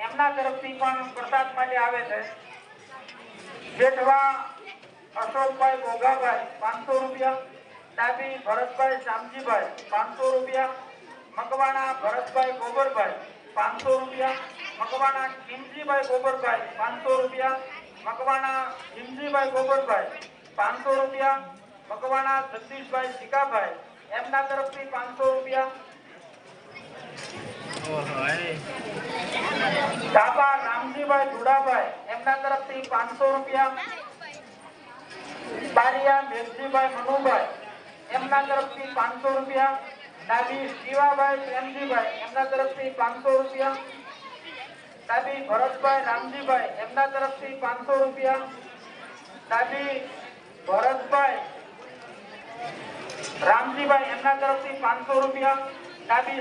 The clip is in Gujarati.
એમના તરફથી પણ પ્રસાદ માટે આવે છે જેઠવા અશોકભાઈ ગોગાભાઈ પાંચસો રૂપિયા. ડાબી ભરતભાઈ શામજીભાઈ પાંચસો રૂપિયા મકવાણા ભરતભાઈ ગોબરભાઈ પાંચસો રૂપિયા મકવાના કિમજીભાઈ ગોબરભાઈ પાંચસો રૂપિયા મકવાના કિમજીભાઈ ગોબરભાઈ પાંચસો રૂપિયા મકવાના જગદીશભાઈ શિકાભાઈ એમના તરફથી પાંચસો રૂપિયા. ડાબા રામજીભાઈ ધુડાભાઈ એમના તરફથી પાંચસો રૂપિયા. બારિયા મેઘજીભાઈ મનુભાઈ એમના તરફથી પાંચસો રૂપિયા. ડાબી શિવાભાઈ પ્રેમજીભાઈ, એમના તરફથી પાંચસો રૂપિયા. ડાબી ભરતભાઈ રામજીભાઈ, એમના તરફથી પાંચસો રૂપિયા. ડાબી ભરતભાઈ રામજીભાઈ, એમના તરફથી પાંચસો રૂપિયા. ડાબી